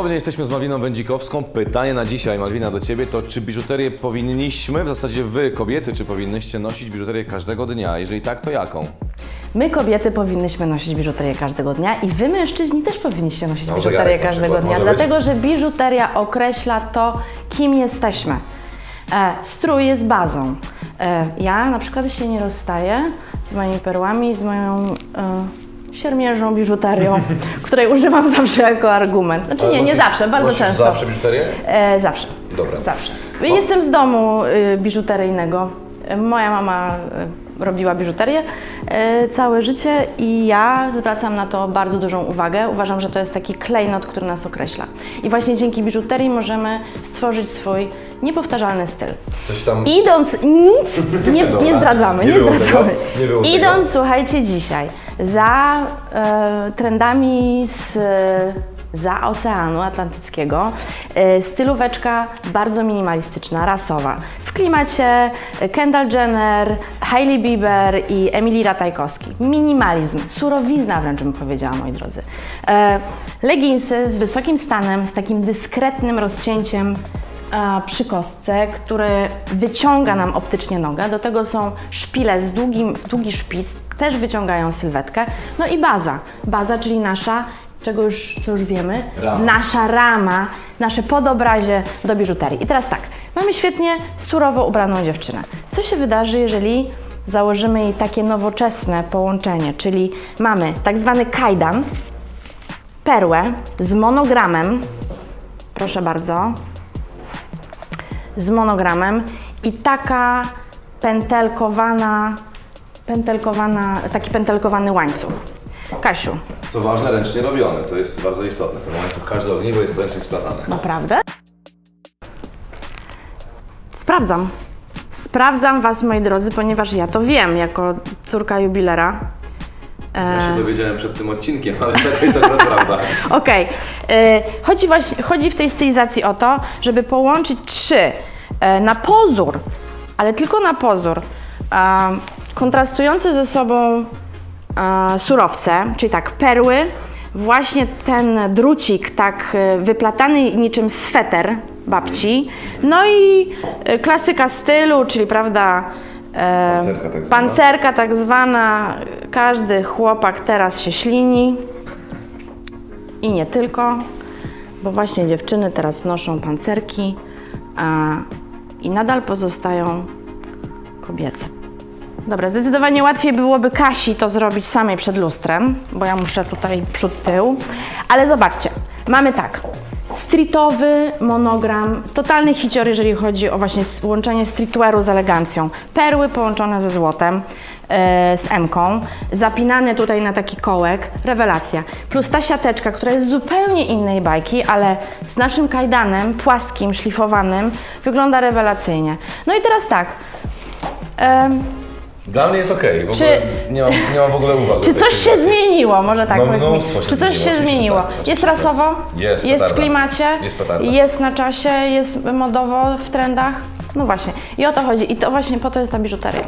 Ponownie jesteśmy z Malwiną Wędzikowską. Pytanie na dzisiaj, Malwina, do Ciebie to czy biżuterię powinniśmy, w zasadzie Wy, kobiety, czy powinnyście nosić biżuterię każdego dnia? Jeżeli tak, to jaką? My kobiety powinnyśmy nosić biżuterię każdego dnia i wy mężczyźni też powinniście nosić Może biżuterię każdego dnia, może być? dlatego że biżuteria określa to, kim jesteśmy. E, strój jest bazą. E, ja na przykład się nie rozstaję z moimi perłami, z moją e, siermiężną biżuterią, której używam zawsze jako argument. Znaczy nie, nie zawsze, bardzo często. zawsze biżuterię? E, zawsze. Dobra. Zawsze. Jestem z domu y, biżuteryjnego. Y, Moja mama y, robiła biżuterię y, całe życie i ja zwracam na to bardzo dużą uwagę. Uważam, że to jest taki klejnot, który nas określa. I właśnie dzięki biżuterii możemy stworzyć swój niepowtarzalny styl. Coś tam... Idąc, nic nie, Dobra, nie zdradzamy, nie nie, było zdradzamy. tego, nie było Idąc, tego. słuchajcie, dzisiaj za e, trendami z, za Oceanu Atlantyckiego, e, stylóweczka bardzo minimalistyczna, rasowa. W klimacie Kendall Jenner, Hailey Bieber i Emily Ratajkowski. Minimalizm, surowizna wręcz bym powiedziała, moi drodzy. E, leginsy z wysokim stanem, z takim dyskretnym rozcięciem przy kostce, który wyciąga nam optycznie nogę. Do tego są szpile z długim, długi szpic, też wyciągają sylwetkę. No i baza. Baza, czyli nasza, czego już, co już wiemy, Rama. nasza rama, nasze podobrazie do biżuterii. I teraz tak, mamy świetnie surowo ubraną dziewczynę. Co się wydarzy, jeżeli założymy jej takie nowoczesne połączenie, czyli mamy tak zwany kajdan, perłę z monogramem, proszę bardzo, z monogramem i taka pętelkowana, pętelkowana, taki pętelkowany łańcuch. Kasiu, Co ważne, ręcznie robione. To jest bardzo istotne. Ten łańcuch każde ogniwo jest ręcznie splatane. naprawdę? Sprawdzam. Sprawdzam Was, moi drodzy, ponieważ ja to wiem, jako córka jubilera. Ja się dowiedziałem przed tym odcinkiem, ale taka jest akurat prawda. Okej. Y, Chodzi, właśnie, chodzi w tej stylizacji o to, żeby połączyć trzy e, na pozór, ale tylko na pozór, a, kontrastujące ze sobą a, surowce, czyli tak perły, właśnie ten drucik tak e, wyplatany niczym sweter babci, no i e, klasyka stylu, czyli prawda, e, Pancerka tak zwana. pancerka tak zwana, każdy chłopak teraz się ślini. I nie tylko, bo właśnie dziewczyny teraz noszą pancerki a, i nadal pozostają kobiece. Dobra, zdecydowanie łatwiej byłoby Kasi to zrobić samej przed lustrem, bo ja muszę tutaj przód, tył. Ale zobaczcie, mamy tak. Streetowy monogram, totalny hicior, jeżeli chodzi o właśnie łączenie streetwearu z elegancją. Perły połączone ze złotem, z M-ką, zapinane tutaj na taki kołek, rewelacja. Plus ta siateczka, która jest zupełnie innej bajki, ale z naszym kajdanem, płaskim, szlifowanym, wygląda rewelacyjnie. No i teraz tak, em, Dla mnie jest okej. W Czy- ogóle nie mam, nie mam w ogóle uwag. czy do tej coś się zmieniło? Może tak No, powiedz mnóstwo się Czy coś zmieniło, się oczywiście, zmieniło? tak, Jest oczywiście. rasowo? Jest, Jest w petarda. klimacie? Jest petarda. Jest na czasie? Jest modowo w trendach? No właśnie. I o to chodzi. I to właśnie po to jest ta biżuteria.